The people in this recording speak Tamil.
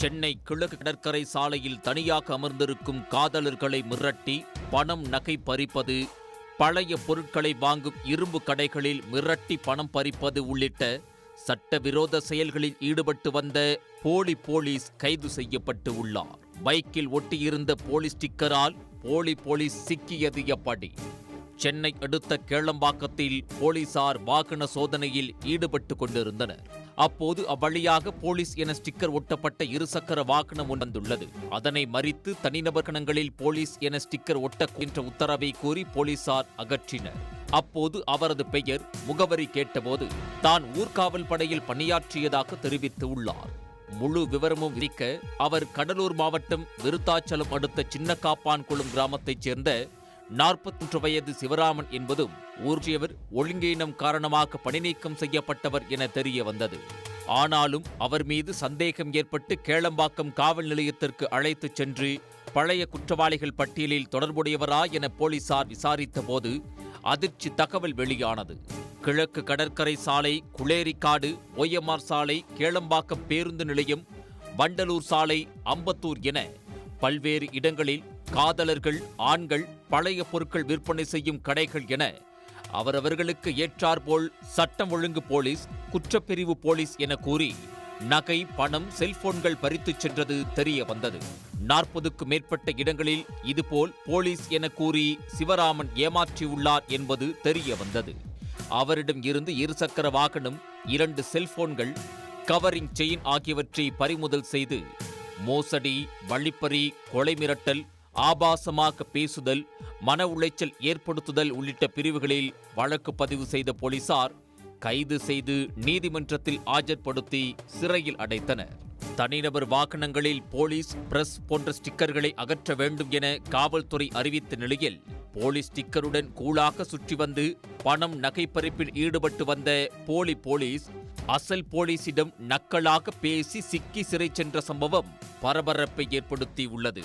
சென்னை கிழக்கு கடற்கரை சாலையில் தனியாக அமர்ந்திருக்கும் காதலர்களை மிரட்டி பணம் நகை பறிப்பது பழைய பொருட்களை வாங்கும் இரும்பு கடைகளில் மிரட்டி பணம் பறிப்பது உள்ளிட்ட சட்டவிரோத செயல்களில் ஈடுபட்டு வந்த போலி போலீஸ் கைது செய்யப்பட்டு உள்ளார். பைக்கில் ஒட்டியிருந்த போலீஸ் ஸ்டிக்கரால் போலி போலீஸ் சிக்கியது எப்படி? சென்னை அடுத்த கேளம்பாக்கத்தில் போலீசார் வாகன சோதனையில் ஈடுபட்டு கொண்டிருந்தனர். அப்போது அவ்வழியாக போலீஸ் என ஸ்டிக்கர் ஒட்டப்பட்ட இருசக்கர வாகனம் வந்துள்ளது. அதனை மறித்து தனிநபர் கணங்களில் போலீஸ் என ஸ்டிக்கர் ஒட்ட என்ற உத்தரவை கூறி போலீசார் அகற்றினர். அப்போது அவரது பெயர் முகவரி கேட்டபோது தான் ஊர்காவல் படையில் பணியாற்றியதாக தெரிவித்து உள்ளார். முழு விவரமும் விரிக்க அவர் கடலூர் மாவட்டம் விருத்தாச்சலம் அடுத்த சின்னக்காப்பான்குளம் கிராமத்தைச் சேர்ந்த நாற்பத்தொன்று வயது சிவராமன் என்பதும் ஊர்ஜியவர் ஒழுங்கீனம் காரணமாக பணிநீக்கம் செய்யப்பட்டவர் என தெரிய வந்தது ஆனாலும் அவர் மீது சந்தேகம் ஏற்பட்டு கேளம்பாக்கம் காவல் நிலையத்திற்கு அழைத்துச் சென்று பழைய குற்றவாளிகள் பட்டியலில் தொடர்புடையவரா என போலீசார் விசாரித்தபோது அதிர்ச்சி தகவல் வெளியானது. கிழக்கு கடற்கரை சாலை குளேரிக்காடு ஒய்எம்ஆர் சாலை கேளம்பாக்கம் பேருந்து நிலையம் வண்டலூர் சாலை அம்பத்தூர் என பல்வேறு இடங்களில் காதலர்கள் ஆண்கள் பழைய பொருட்கள் விற்பனை செய்யும் கடைகள் என அவரவர்களுக்கு ஏற்றாற்போல் சட்டம் ஒழுங்கு போலீஸ் குற்றப்பிரிவு போலீஸ் என கூறி நகை பணம் செல்போன்கள் பறித்துச் சென்றது தெரிய வந்தது. நாற்பதுக்கும் மேற்பட்ட இடங்களில் இதுபோல் போலீஸ் என கூறி சிவராமன் ஏமாற்றியுள்ளார் என்பது தெரிய வந்தது. அவரிடம் இருந்து இருசக்கர வாகனம் இரண்டு செல்போன்கள் கவரிங் செயின் ஆகியவற்றை பறிமுதல் செய்து மோசடி வழிப்பறி கொலை மிரட்டல் ஆபாசமாக பேசுதல் மன உளைச்சல் ஏற்படுத்துதல் உள்ளிட்ட பிரிவுகளில் வழக்கு பதிவு செய்த போலீசார் கைது செய்து நீதிமன்றத்தில் ஆஜர்படுத்தி சிறையில் அடைத்தனர். தனிநபர் வாகனங்களில் போலீஸ் பிரஸ் போன்ற ஸ்டிக்கர்களை அகற்ற வேண்டும் என காவல்துறை அறிவித்த நிலையில் போலீஸ் ஸ்டிக்கருடன் கூலாக சுற்றி வந்து பணம் நகைப்பறிப்பில் ஈடுபட்டு வந்த போலி போலீஸ் அசல் போலீசிடம் நக்கலாக பேசி சிக்கி சிறை சென்ற சம்பவம் பரபரப்பை ஏற்படுத்தி உள்ளது.